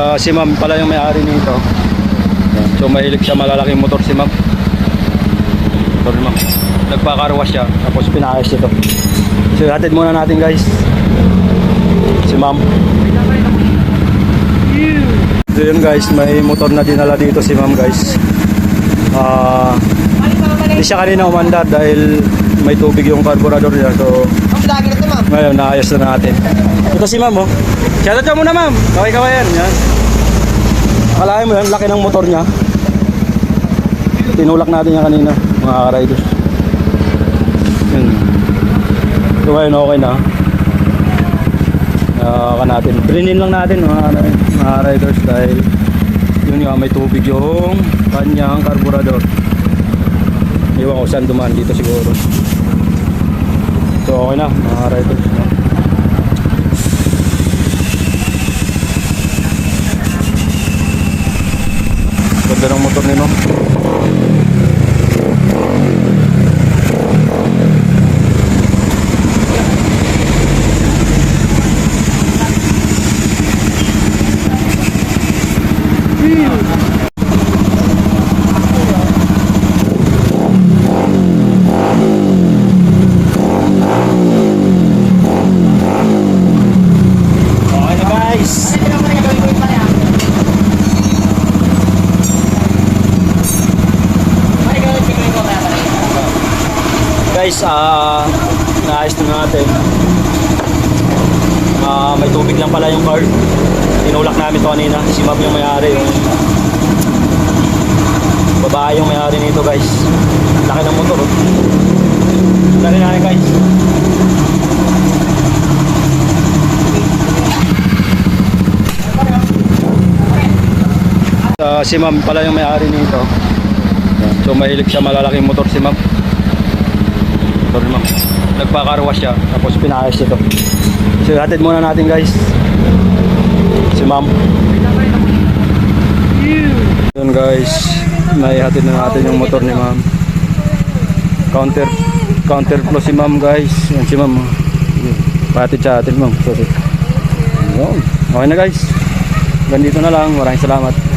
ah, si ma'am pala yung may-ari nito. So mahilig siya malalaking motor si ma'am. Motor ni ma'am. Nagpakarwas siya, tapos pinaayos ito. So hatid muna natin guys. Si ma'am. So yun guys, may motor na dinala dito si ma'am guys. Ah, hindi siya kanina umandar dahil may tubig yung carburetor niya. So ngayon, naayos na natin. Ito si ma'am, oh. Shoutout ka muna, ma'am. Kaway-kawayan. Yan. Akalain mo yan, laki ng motor niya. Tinulak natin yan kanina, mga ka-riders. Yan. So ngayon, okay na. Uh, ka natin. Brinin lang natin, mga, mga riders, dahil yun nga, may tubig yung kanyang carburetor. Iwan ko saan dumaan dito siguro. So okay na, mga riders. No? Ganda ng motor ni ma'am. Okay na guys. Guys, ah, naayos na natin. Ah, may tubig lang pala yung car. Tinulak namin to kanina. Si Ma'am yung may-ari. Yung babae yung may-ari nito guys. Laki ng motor. Oh. Laki na guys. Ah, si Ma'am pala yung may-ari nito. So mahilig siya malalaking motor si Ma'am. Ni Ma'am. Nagpakarwas siya tapos pinaayos ito. So hatid muna natin guys. Si Ma'am. Yun guys, naihatid na natin yung motor ni Ma'am. Counter counter flow si Ma'am guys. Yan si Ma'am. oh. Patid sa atin Ma'am. Okay na guys. Ganito na lang. Maraming salamat.